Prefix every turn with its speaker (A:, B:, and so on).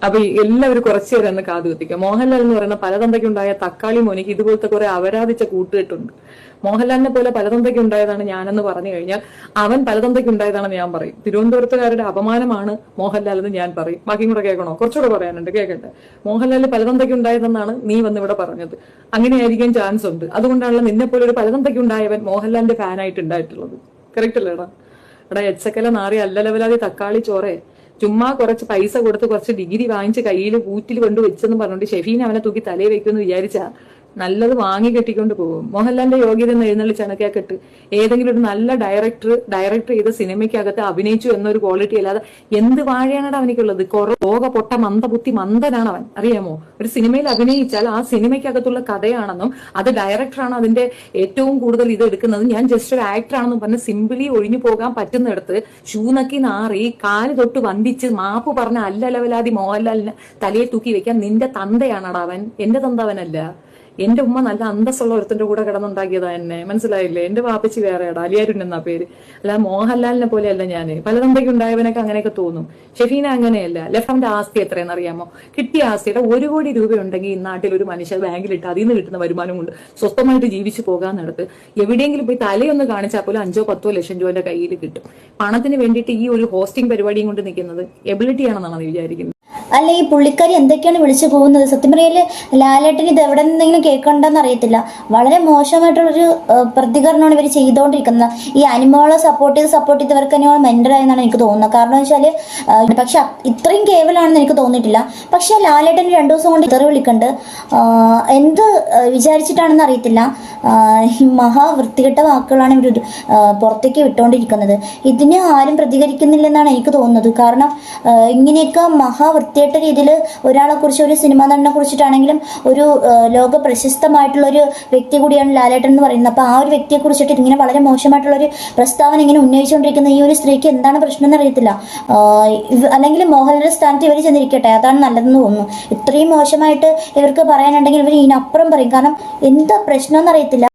A: അപ്പൊ എല്ലാവരും കുറച്ചു നേരം ഒന്ന് കാതു കുത്തിക്കുക മോഹൻലാൽ എന്ന് പറയുന്ന പലതന്തയ്ക്കുണ്ടായ തക്കാളി മോനിക്ക് ഇതുപോലത്തെ കുറെ അപരാധിച്ച കൂട്ടുകെട്ടുണ്ട് മോഹൻലാലിനെ പോലെ പലതന്തയ്ക്ക് ഉണ്ടായതാണ് ഞാനെന്ന് പറഞ്ഞു കഴിഞ്ഞാൽ അവൻ പലതന്തയ്ക്ക് ഉണ്ടായതാണെന്ന് ഞാൻ പറയും. തിരുവനന്തപുരത്തുകാരുടെ അപമാനമാണ് മോഹൻലാൽ എന്ന് ഞാൻ പറയും. ബാക്കിയും കൂടെ കേൾക്കണോ? കുറച്ചുകൂടെ പറയാനുണ്ട്. കേൾക്കട്ടെ. മോഹൻലാലിന് പലതന്തയ്ക്ക് ഉണ്ടായതെന്നാണ് നീ വന്ന് ഇവിടെ പറഞ്ഞത്. അങ്ങനെയായിരിക്കാൻ ചാൻസ് ഉണ്ട്. അതുകൊണ്ടാണല്ലോ നിന്നെ പോലെ ഒരു പലതന്തയ്ക്ക് ഉണ്ടായവൻ മോഹൻലാലിന്റെ ഫാനായിട്ട് ഉണ്ടായിട്ടുള്ളത്. കറക്റ്റ് അല്ലേടാ എടാ? എച്ചക്കല നാറി അല്ല ലെവലാതി തക്കാളി ചോറേ. ചുമ്മാ കുറച്ച് പൈസ കൊടുത്ത് കുറച്ച് ഡിഗ്രി വാങ്ങിച്ച് കയ്യിൽ കൂറ്റിൽ കൊണ്ട് വെച്ചെന്ന് പറഞ്ഞുകൊണ്ട് ഷെഫീൻ അവനെ തൂക്കി തലയിൽ വെക്കുമെന്ന് വിചാരിച്ചാ നല്ലത് വാങ്ങി കെട്ടിക്കൊണ്ട് പോകും. മോഹൻലാലിന്റെ യോഗ്യത എന്ന് എഴുന്നള്ളി ചണക്കാക്കിട്ട് ഏതെങ്കിലും ഒരു നല്ല ഡയറക്ടർ ഡയറക്ടർ ചെയ്ത സിനിമയ്ക്കകത്ത് അഭിനയിച്ചു എന്നൊരു ക്വാളിറ്റി അല്ലാതെ എന്ത് വാഴയാണടാ അവനിക്കുള്ളത്? കുറവ് ലോക പൊട്ട മന്ദബുദ്ധി മന്ദനാണ് അവൻ അറിയാമോ? ഒരു സിനിമയിൽ അഭിനയിച്ചാൽ ആ സിനിമയ്ക്കകത്തുള്ള കഥയാണെന്നും അത് ഡയറക്ടറാണ് അതിന്റെ ഏറ്റവും കൂടുതൽ ഇത് എടുക്കുന്നത്? ഞാൻ ജസ്റ്റ് ഒരു ആക്ടർ ആണെന്നും പറഞ്ഞ് സിമ്പിളി ഒഴിഞ്ഞു പോകാൻ പറ്റുന്നിടത്ത് ഷൂനക്കി നാറി കാൽ തൊട്ട് വന്ദിച്ച് മാപ്പ് പറഞ്ഞ അല്ല ലെവലാതി മോഹൻലാലിനെ തലയെ തൂക്കി വെക്കാൻ നിന്റെ തന്തയാണടാ അവൻ. എന്റെ തന്തവനല്ല. എന്റെ ഉമ്മ നല്ല അന്തസ്സുള്ള ഒരുത്തിന്റെ കൂടെ കിടന്നുണ്ടാക്കിയതാ എന്നെ. മനസ്സിലായില്ലേ? എന്റെ വാപ്പച്ചി വേറെയാടാ. അലിയാരുൺ എന്നാ പേര്. അല്ല മോഹൻലാലിനെ പോലെയല്ല ഞാൻ. പലതന്തയ്ക്ക് ഉണ്ടായവനൊക്കെ അങ്ങനെയൊക്കെ തോന്നും. ഷെഫീന അങ്ങനെയല്ല. ലെഫ്റ്റന്റെ ആസ്തി എത്രയെന്ന് അറിയാമോ? കിട്ടിയ ആസ്തിയുടെ ഒരു കോടി രൂപ ഉണ്ടെങ്കിൽ ഈ നാട്ടിൽ ഒരു മനുഷ്യ ബാങ്കിലിട്ട് അതിൽ നിന്ന് കിട്ടുന്ന വരുമാനം കൊണ്ട് സ്വസ്ഥമായിട്ട് ജീവിച്ചു പോകാന്നിടത്ത് എവിടെയെങ്കിലും പോയി തലയൊന്ന് കാണിച്ചാൽ പോലും അഞ്ചോ പത്തോ ലക്ഷം രൂപന്റെ കയ്യിൽ കിട്ടും. പണത്തിന് വേണ്ടിയിട്ട് ഈ ഒരു ഹോസ്റ്റിംഗ് പരിപാടിയും കൊണ്ട് നിൽക്കുന്നത് എബിലിറ്റി ആണെന്നാണ് വിചാരിക്കുന്നത്.
B: അല്ല ഈ പുള്ളിക്കാരി എന്തൊക്കെയാണ് വിളിച്ചു പോകുന്നത്? സത്യം പറയാൽ ലാലേട്ടൻ ഇത് എവിടെ നിന്നെങ്കിലും കേൾക്കണ്ടെന്ന് അറിയത്തില്ല. വളരെ മോശമായിട്ടുള്ളൊരു പ്രതികരണമാണ് ഇവർ ചെയ്തുകൊണ്ടിരിക്കുന്നത് ഈ അനിമോളെ സപ്പോർട്ട് ചെയ്ത് സപ്പോർട്ട് ചെയ്തവർക്ക് തന്നെയാണ് മെന്റർ ആയെന്നാണ് എനിക്ക് തോന്നുന്നത്. കാരണം വെച്ചാൽ പക്ഷെ ഇത്രയും കേവലാണെന്ന് എനിക്ക് തോന്നിയിട്ടില്ല. പക്ഷെ ലാലേട്ടൻ രണ്ടു ദിവസം കൊണ്ട് ഇത്ര വിളിക്കുന്നുണ്ട് എന്ത് വിചാരിച്ചിട്ടാണെന്ന് അറിയത്തില്ല. ആഹ്, ഈ മഹാ വൃത്തികെട്ട വാക്കുകളാണ് ഇവർ പുറത്തേക്ക് വിട്ടുകൊണ്ടിരിക്കുന്നത് ഇതിന് ആരും പ്രതികരിക്കുന്നില്ലെന്നാണ് എനിക്ക് തോന്നുന്നത്. കാരണം ഇങ്ങനെയൊക്കെ മഹാ വൃത്തികെട്ട രീതിയിൽ ഒരാളെ കുറിച്ച് ഒരു സിനിമാ നടനെ കുറിച്ചിട്ടാണെങ്കിലും ഒരു ലോക പ്രശസ്തമായിട്ടുള്ള ഒരു വ്യക്തി കൂടിയാണ് ലാലേട്ടൻ എന്ന് പറയുന്നത്. അപ്പോൾ ആ ഒരു വ്യക്തിയെ കുറിച്ചിട്ട് ഇങ്ങനെ വളരെ മോശമായിട്ടുള്ള ഒരു പ്രസ്താവന ഇങ്ങനെ ഉന്നയിച്ചുകൊണ്ടിരിക്കുന്ന ഈ ഒരു സ്ത്രീക്ക് എന്താണ് പ്രശ്നം എന്ന് അറിയത്തില്ല. അല്ലെങ്കിൽ മോഹൻലാലിന്റെ സ്ഥാനത്ത് ഇവർ ചെന്നിരിക്കട്ടെ. അതാണ് നല്ലതെന്ന് തോന്നുന്നു. ഇത്രയും മോശമായിട്ട് ഇവർക്ക് പറയാനുണ്ടെങ്കിൽ ഇവർ ഇതിനപ്പുറം പറയും. കാരണം എന്താ പ്രശ്നം എന്നറിയത്തില്ല